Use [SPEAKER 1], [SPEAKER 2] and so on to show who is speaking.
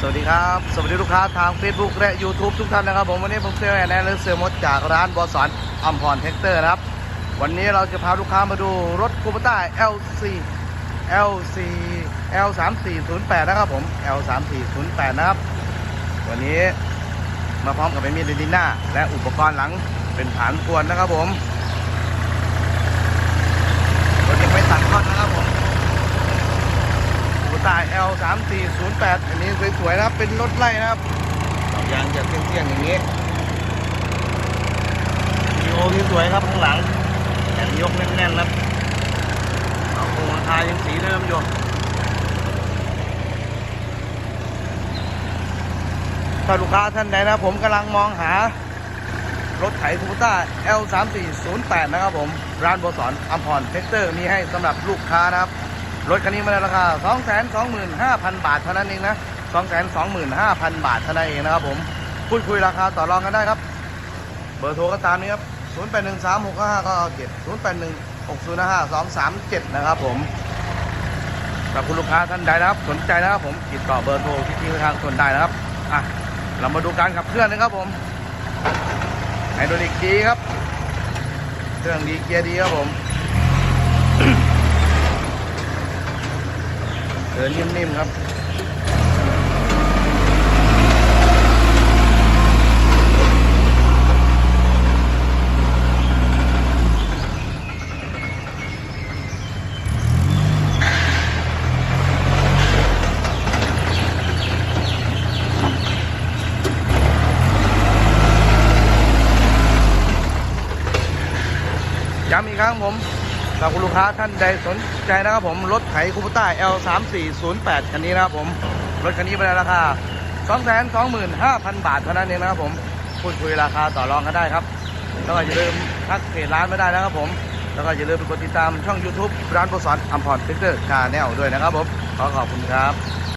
[SPEAKER 1] สวัสดีครับ สวัสดีลูกค้าทาง Facebook และ YouTube ทุกท่านนะครับ ผมวันนี้ผมเซลแอนแอนและเซลล์มดจากร้านบอสอนอัมพรเทคเตอร์นะครับ วันนี้เราจะพาลูกค้ามาดูรถคูปต้า LC LC L 3 4 0 8 นะครับผม L 3 4 0 8 นะครับ วันนี้มาพร้อมกับเป็นมีดดินหน้า และอุปกรณ์หลังเป็นฐานกวนนะครับผม 3408 อันนี้สวยๆนะครับ เป็นรถไล่นะครับยางจะเตี้ยงๆอย่างนี้ดีโอสวยครับข้างหลังแขนยกแน่นๆครับเอาโครงคายังสีเดิมอยู่ถ้าลูกค้าท่านใดนะผมกำลังมองหารถไถทูต้า L3408 นะครับผม ร้านโบสอนอัมพรเทคเตอร์มีให้สำหรับลูกค้านะครับ รถคันนี้มาในราคา 225,000 บาทเท่านั้นเองนะ 225,000 บาทเท่านั้นเองนะครับผม พูดคุยราคาต่อรองกันได้ครับ เบอร์โทรก็ตามนี้ครับ 081365 0816055237 นะครับผมกับคุณลูกค้าท่านใดนะครับ สนใจนะครับผมติดต่อเบอร์โทรที่ที่ทางส่วนได้นะครับ อะ เรามาดูการขับเคลื่อนนะครับผมไฮดรอลิกดีครับ เครื่องดีเกียร์ดีครับผม เดินนิ่มๆครับย้ำอีกครั้งผม ฝากคุณลูกค้าท่านใดสนใจนะครับผม รถไถคูปต้า L 3 4 0 8 คันนี้นะครับผม รถคันนี้เป็นราคา 225,000 บาทเท่านั้นเองนะครับผมพูดคุยราคาต่อรองกันได้ครับ แล้วก็อย่าลืมทักเพจร้านไม่ได้นะครับผม แล้วก็อย่าลืมไปกดติดตามช่อง YouTube ร้านโกสอนอัมพรเทคเตอร์คาแนลด้วยนะครับผม ขอขอบคุณครับ